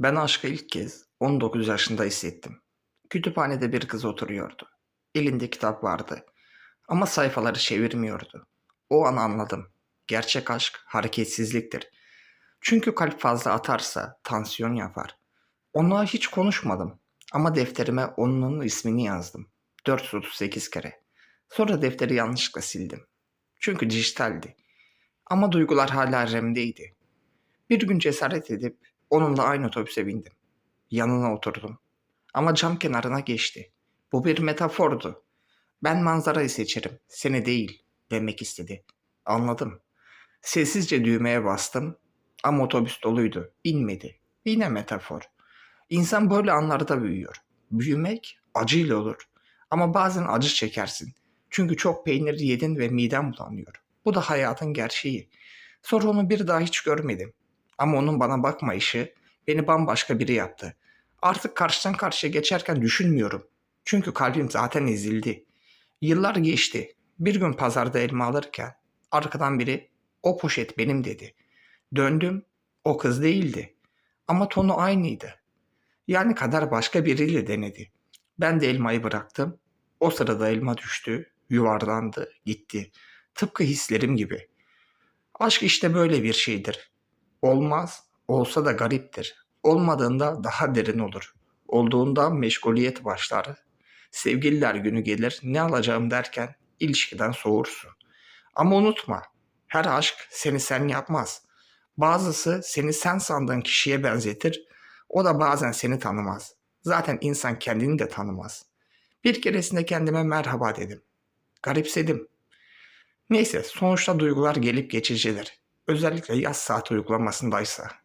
Ben aşkı ilk kez 19 yaşında hissettim. Kütüphanede bir kız oturuyordu. Elinde kitap vardı. Ama sayfaları çevirmiyordu. O an anladım. Gerçek aşk hareketsizliktir. Çünkü kalp fazla atarsa tansiyon yapar. Onunla hiç konuşmadım. Ama defterime onun ismini yazdım. 438 kere. Sonra defteri yanlışlıkla sildim. Çünkü dijitaldi. Ama duygular hala RAM'deydi. Bir gün cesaret edip onunla aynı otobüse bindim. Yanına oturdum. Ama cam kenarına geçti. Bu bir metafordu. Ben manzarayı seçerim, seni değil demek istedi. Anladım. Sessizce düğmeye bastım ama otobüs doluydu. İnmedi. Yine metafor. İnsan böyle anlarda büyüyor. Büyümek acıyla olur. Ama bazen acı çekersin. Çünkü çok peynir yedin ve miden bulanıyor. Bu da hayatın gerçeği. Sonra onu bir daha hiç görmedim. Ama onun bana bakmayışı beni bambaşka biri yaptı. Artık karşıdan karşıya geçerken düşünmüyorum. Çünkü kalbim zaten ezildi. Yıllar geçti. Bir gün pazarda elma alırken arkadan biri o poşet benim dedi. Döndüm. O kız değildi. Ama tonu aynıydı. Yani kadar başka biriyle denedi. Ben de elmayı bıraktım. O sırada elma düştü, yuvarlandı, gitti. Tıpkı hislerim gibi. Aşk işte böyle bir şeydir. Olmaz, olsa da gariptir. Olmadığında daha derin olur. Olduğunda meşguliyet başlar. Sevgililer günü gelir, ne alacağım derken ilişkiden soğursun. Ama unutma, her aşk seni sen yapmaz. Bazısı seni sen sandığın kişiye benzetir, o da bazen seni tanımaz. Zaten insan kendini de tanımaz. Bir keresinde kendime merhaba dedim. Garipsedim. Neyse sonuçta duygular gelip geçicidir. Özellikle yaz saat uygulamasındaysa.